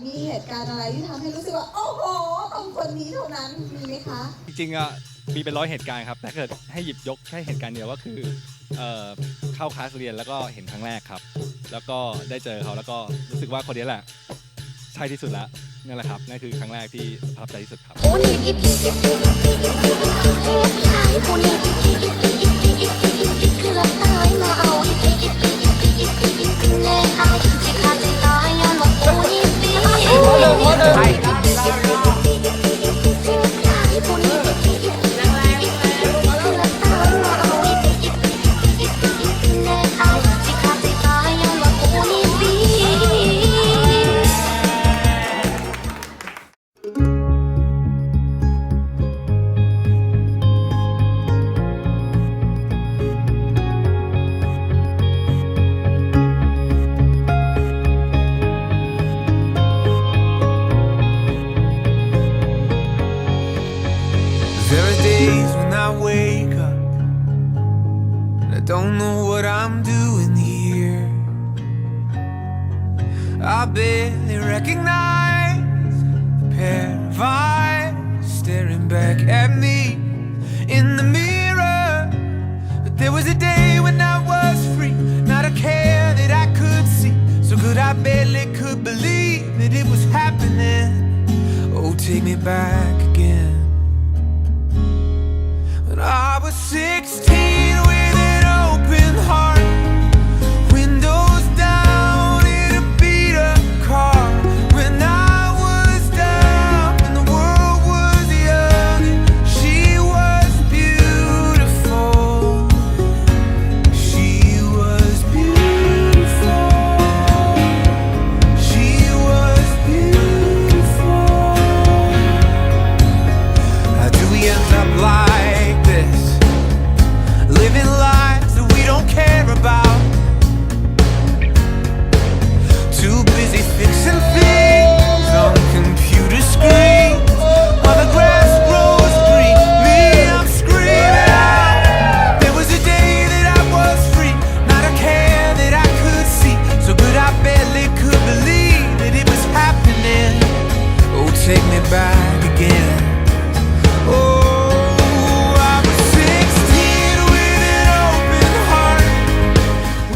มีเหตุการณ์อะไรที่ทำให้รู้สึกว่า โอ้โหต้องคนนี้เท่านั้นมีไหมคะ จริงๆอะมีเป็นร้อยเหตุการณ์ครับแต่เกิดให้หยิบยกแค่เหตุการณ์เดียวก็คือเอ่อเข้าคลาสเรียนแล้วก็เห็นครั้งแรกครับ แล้วก็ได้เจอเขาแล้วก็รู้สึกว่าคนนี้แหละ ใช่ที่สุดละนั่นแหละครับนั่นคือครั้งแรกที่ประทับใจที่สุดครับผู้นี้อีพีอีพีอีพีอีพี don't know what I'm doing here. I barely recognize the pair of eyes staring back at me in the mirror. But there was a day when I was free, not a care that I could see. So good I barely could believe that it was happening. Oh, take me back again. When I was 16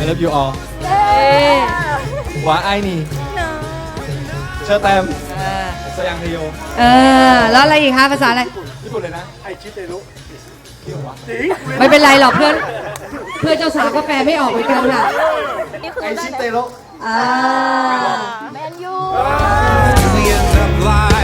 love you all หวาไอ้นี่เชอร์แตมสยังเฮโยเออ แล้วอะไรอีกคะภาษาอะไร ญี่ปุ่นเลยนะไม่เป็นไรหรอกเพื่อน เพื่อนเจ้าสาวก็แปลไม่ออกเหมือนกันค่ะไอชิเตโรอ่า Do we end up like this?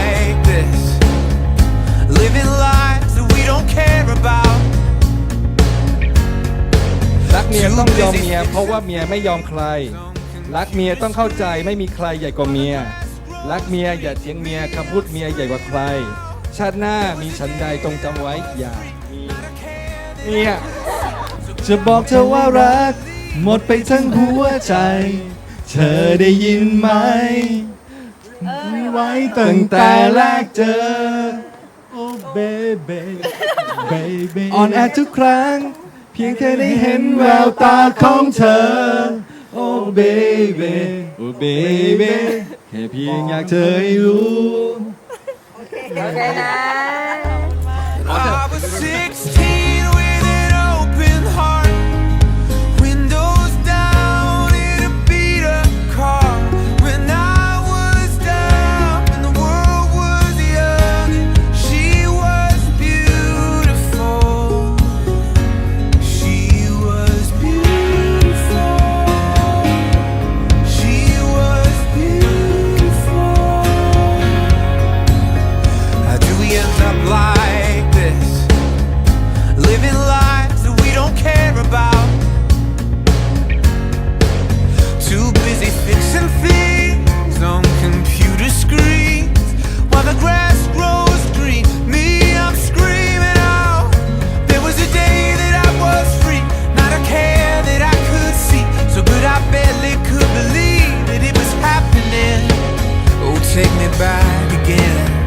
เมียต้องยอมเมีย เพราะว่าเมียไม่ยอมใคร รักเมียต้องเข้าใจไม่มีใครใหญ่กว่าเมีย รักเมียอย่าเถียงเมียคำพูดเมียใหญ่กว่าใคร ชาติหน้ามีฉันใดตรงจำไว้อย่ามีเมียจะบอกเธอว่ารัก หมดไปทั้งหัวใจ เธอได้ยินไหมไม่ไว้ตั้งแต่แรกเจอ โอ้เบเบเบเบออนแอทุกครั้ง เพียงแค่ได้เห็นแววตาของเธอ โอ้เบเบโอ้เบเบแค่เพียงอยากเธอให้รู้ โอเคนะ take me back again.